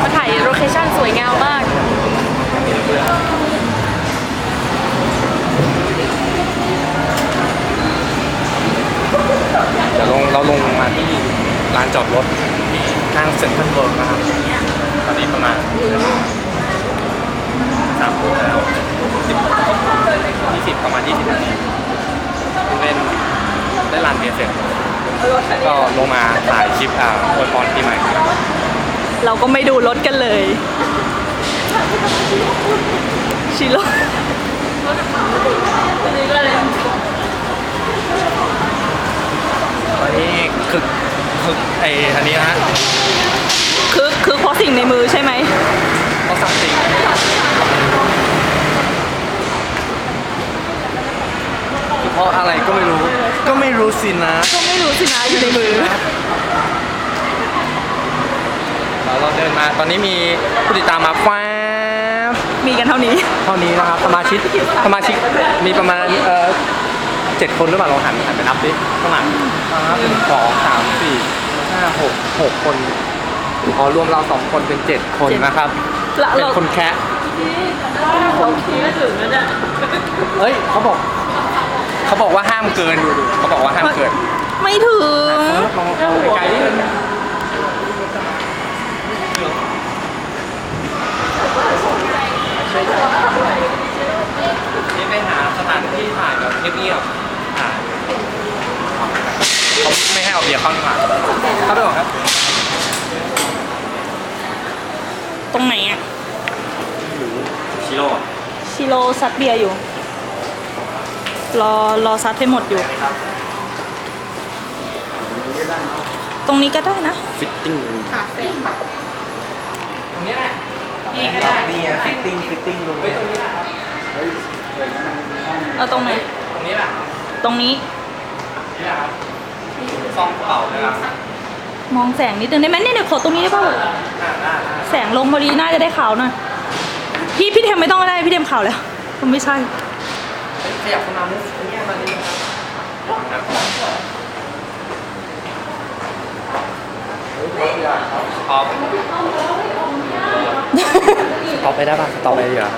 มาถ่ายโลเคชั่นสวยงามมาก เดี๋ยวลงเราลงมาที่ลานจอดรถทางเซ็นทรัลเวิลด์นะครับ ตอนนี้ประมาณสามโมงแล้วสิบยี่สิบประมาณยี่สิบนาทีเล่นได้ลานเบียร์เสร็จก็ลงมาถ่ายคลิปอ่าอวยพรปีใหม่ เราก็ไม่ดูรถกันเลยชิโร่ตอนนี้คึกคึกไออันนี้นะฮะคือคือเพราะสิ่งในมือใช่ไหมก็สักจริงเพราะอะไรก็ไม่รู้ ก็ไม่รู้สินะ ก็ไม่รู้สินะอยู่ในมือ แล้วเราเดินมา ตอนนี้มีผู้ติดตามมาแฟ้บมีกันเท่านี้ เท่านี้นะครับสมาชิกสมาชิกมีประมาณเอ่อเจ็ดคนหรือเปล่าลองหันหันไปนับดิข้างหลังหนึ่งสองสามสี่ห้าหกหกคนอ๋อรวมเราสองคนเป็นเจ็ดคนเจ็ด นะครับเราเป็นเราคนแคะเราคิดถึงแล้วเนี่ยเอ้ยเขาบอก เขาบอกว่าห้ามเกินดูดูเขาบอกว่าห้ามเกิน ไม่ถึง เออลองเอาไกลๆนิดนึงนี่ไป หาสถานที่ถ่ายแบบเงียบๆถ่ายเขาไม่ให้เอาเบียร์เข้านี่หว่าเข้าไปก่อนครับ ตรงไหนอะชิโร่ชิโร่ซัดเบียร์อยู่ รอรอซัดให้หมดอยู่ ตรงนี้ก็ได้นะ ฟิตติ้งตรงนี้แหละนี่ก็ได้ นี่ไงฟิตติ้งฟิตติ้งลงเฮ้ยตรงนี้แหละ เอาตรงไหน ตรงนี้แหละตรงนี้ นี่แหละครับซองกระเป๋านะครับมองแสงนิดนึงได้ไหมเนี่ยเดี๋ยวขอตรงนี้ได้ป่าวได้ได้ได้แสงลงพอดีน่าจะได้ขาวหน่อยพี่พี่เทมไม่ต้องก็ได้พี่เทมขาวแล้วไม่ใช่ ขยับเข้ามามุกเนี่ยมาดิครับสต็อปสต็อปไปได้ป่ะสต็อปไปเดี๋ยว